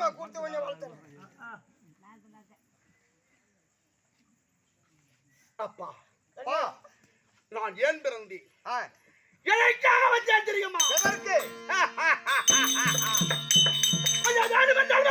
அதிகமா கொடுத்து கொஞ்சம் வளர்த்தேன். அப்பா அப்பா நான் ஏன் பிறந்தேன் எனக்காக வச்சேன் தெரியுமா? எதற்கு? கொஞ்சம் தாடி வந்தாலும்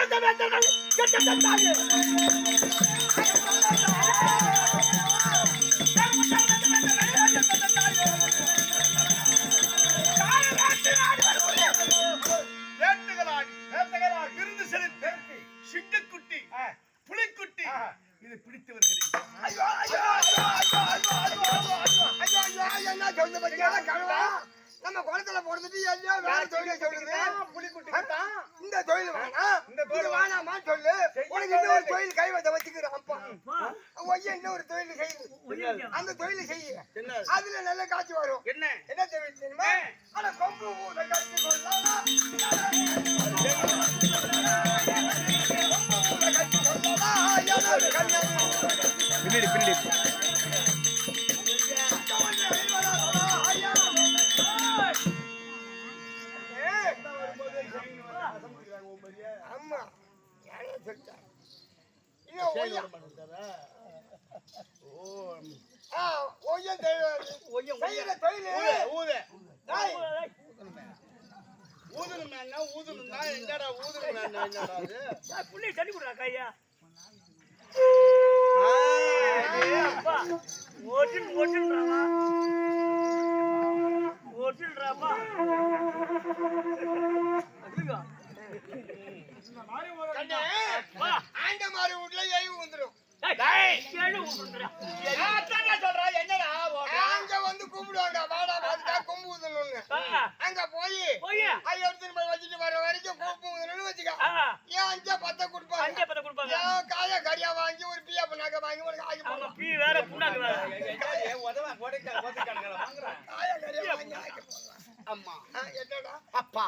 நம்ம குளத்துல போடுறது எல்லாம் வேற தொழிலை சொல்லுது புலிக்குட்டி ஆ, இந்த தொழில் வேணாம் இந்த தொழில் இது வேணாமா சொல்லு உனக்கு இன்னொரு தொழில் கைவத்தை வச்சுக்கிறேன் அப்பா ஒய்யா இன்னொரு தொழில் செய்யுது அந்த தொழில் செய்ய என்ன அதுல நல்ல காட்சி வரும் என்ன என்ன தொழில் தெரியுமா ஆனா கொம்பு ஊத கட்டி பின்னாடி பின்னாடி சொல்லிட்டார் இது ஒய்யா ஓ ஒய்யா தெய்வம் செய்யற தொழில் ஊது ஊதணுமே ஊதணும்னா எங்கடா ஊதணுமே என்னடா அது புள்ளைய தண்ணி கொடுறா கையா ஆண்ட மாடு வீட்டுல எய்வு ஊத்துறா அங்க வந்து கூப்பிடுவாங்க, வாடா, வாடா, கொம்பு ஊதணும்னு. அங்க போய் எடுத்துட்டு போய் வச்சுட்டு வர வரைக்கும் கொம்பு ஊதணும்னு வச்சுக்க. ஏன் அஞ்சா பத்தை கொடுப்பாங்க. அஞ்சே பத்த கொடுப்பாங்க ஏன் காயா கறியா வாங்கி ஒரு பியா பண்ணாக்க வாங்கி உனக்கு ஆகி போடலாம். பீ வேற புண்ணாக்கு வேற காயா கறியா வாங்கி ஆக்கி போடலாம். அம்மா என்னடா அப்பா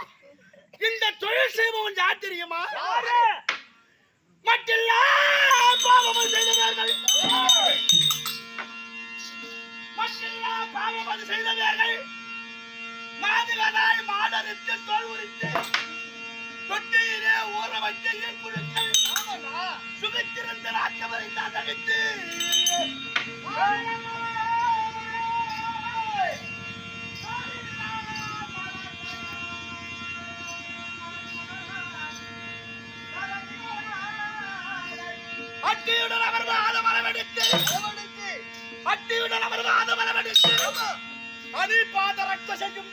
இந்த தொழில் செய்பவன் யார் தெரியுமா? மற்றெல்லா பாவமும் செய்தவர்கள். மற்றெல்லா பாவமும் செய்தவர்கள். மாதவராய் மாடரித்து தோல் உரித்து தொட்டியிலே ஊற வைத்து நீர் சுமித்திருந்த ராட்சவரை தான் அட்டியுடன் அவர் வாத மரமெடுத்து அட்டியுடன் அவர் வாத மரமெடுத்து அணி பாத ரத்த செய்யும்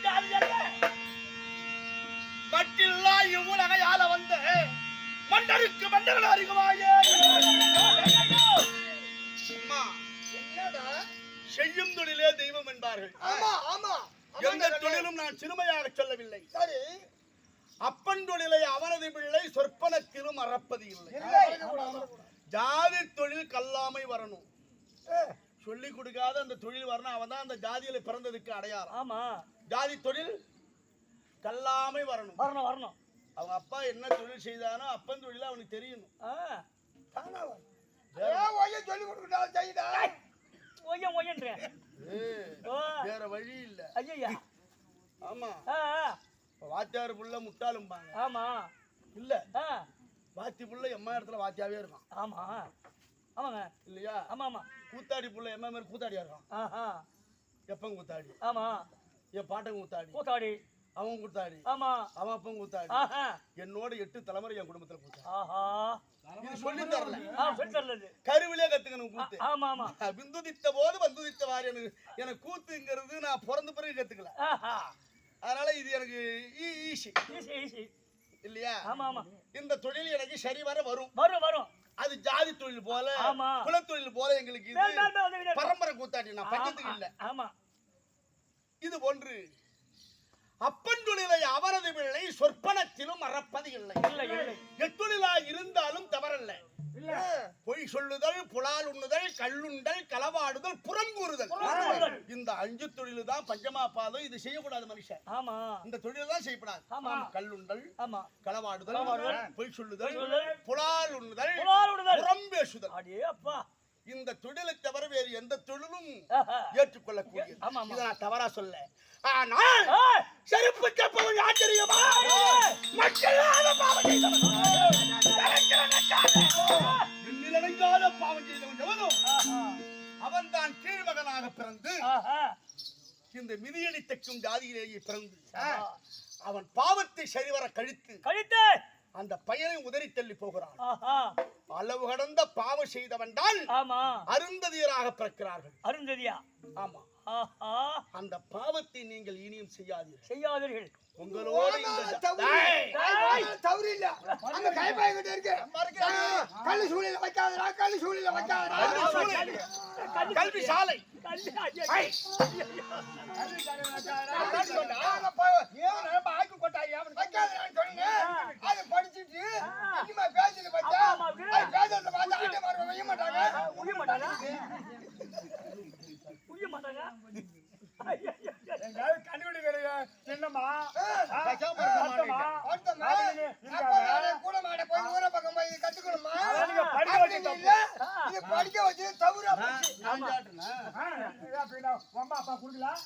மட்டில்லா இவ்வுலகையால வந்த மன்னருக்கு மன்னர்கள் அறிகுவாயே அம்மா என்னடா? செய்யும் தொழிலே தெய்வம் என்பார்கள். ஆமா ஆமா. எந்த தொழிலும் நான் சிறுமையாக சொல்லவில்லை. சரி. அப்பன் தொழிலை அவனது பிள்ளை சொற்பனத்திலும் மறப்பது இல்லை. இல்லை. ஜாதி தொழில் கல்லாமை வரணும். ஏ, சொல்லி கொடுக்காத அந்த தொழில் வரணும். அவன் தான் அந்த ஜாதியில பிறந்ததுக்கு அடையாளம். ஆமா. ஜாதி தொழில் கல்லாமை வரணும். வரணும் வரணும். அவங்க அப்பா என்ன தொழில் செய்தானோ அப்பன் தொழில் அவனுக்கு தெரியணும் சொல்லி கொடுக்கட்டா செய்தா ஒய்யன் ஒய்யன்றேன் ஏய், ஓ. வேற வழி இல்ல. ஐயா ஆமா. ஆ ஆ, இப்ப வாத்தியார் புள்ள முட்டாளும்பாங்க. ஆமா. இல்ல. ஆ. வாத்தி புள்ள எம்மா இடத்துல வாத்தியாவே இருக்கான். ஆமா. ஆமாங்க. இல்லையா? ஆமா ஆமா. கூத்தாடி புள்ள எம்மா மாதிரி கூத்தாடியா இருக்கான். ஆஹா. எப்பன் கூத்தாடி? ஆமா. என் பாட்டன் கூத்தாடி. கூத்தாடி. அவன் கூத்தாடி. ஆமா. அவன் அப்பன் கூத்தாடி. ஆஹா. என்னோட எட்டு தலைமுறை என் குடும்பத்துல கூத்தாடி. சொல்லி தரல. கருவிலே கத்துக்கணும் கூத்து. ஆமா ஆமா. விந்துதித்த போது வந்துதித்த வாரி எனக்கு எனக்கு கூத்துங்கிறது நான் பிறந்த பிறகு கத்துக்கல. அதனால இது எனக்கு ஈஸி ஈஸி ஈஸி இல்லையா? ஆமா ஆமா. இந்த தொழில் எனக்கு சரி வர வரும். வரும் வரும். அது ஜாதி தொழில் போல. குலத்தொழில் போல எங்களுக்கு இது. பரம்பரை கூத்தாடி நான் பஞ்சத்துக்கு இல்ல. ஆமா. இது ஒன்று அப்பன் தொழிலை அவரது பிள்ளை சொற்பனத்திலும் மறப்பது இல்லை. இல்லை இல்லை. எத்தொழிலா இருந்தாலும் தவறல்ல. பொய் சொல்லுதல் புலால் உண்ணுதல் கல்லுண்டல் களவாடுதல் புறங்கூறுதல் புறங்கூறுதல். இந்த அஞ்சு தொழில் தான் பஞ்சமா பாதம் இது செய்யக்கூடாது மனுஷன் ஆமா இந்த தொழில் தான் செய்யப்படாது ஆமா. கல்லுண்டல் ஆமா களவாடுதல். பொய் சொல்லுதல். புலால் உண்ணுதல் புலால் உண்ணுதல். புறம் பேசுதல் அடே அப்பா இந்த தொழிலை தவிர வேறு எந்த தொழிலும். ஏற்றுக்கொள்ளக்கூடிய. இதை நான் தவறா சொல்ல ஆனால் செருப்பு தெரியுமா ஏய். மக்கள் கீழ்மகனாக பிறந்து இந்த மிதியடி தைக்கும் ஜாதியிலேயே பிறந்து அவன் பாவத்தை சரிவர கழித்து கழித்து அந்த பையனை உதறி தள்ளி போகிறான். அளவு கடந்த பாவம் செய்தவன் தான் ஆமா. அருந்ததியராக பிறக்கிறார்கள். அருந்ததியா? ஆமா. ஆஹா. அந்த பாவத்தை நீங்கள் இனியும் செய்யாதீர்கள். செய்யாதீர்கள். உங்களோட தவறு. இல்ல. அந்த கைப்பாய் கிட்ட இருக்கு. கல்லு சூளையில வைக்காதடா, கல்லு வைக்காதடா. கல்வி சூழல். கல்வி சாலை. கல்வி ஐயா, ஐ! அதான் சொன்னா, அந்த ப- ஏன் நம்ம ஆக்கி கொட்டாய், அவன் வைக்காதடான்னு சொன்னேன். அதை படிச்சுட்டு, இனிமே பேசுறது பார்த்தா, பேசுறத பார்த்தா அட்டை மார்க் வைக்க மாட்டாங்க. உய்ய மாட்டாங்க உய்ய மாட்டாங்க அப்ப நானே கூட மாட போய் ஊர பக்கம் போய் கத்துக்கணுமா? அப்படின்னு இது படிக்க தவறா போச்சு. ஆமா. அம்மா அப்பா கொடுக்கலாம்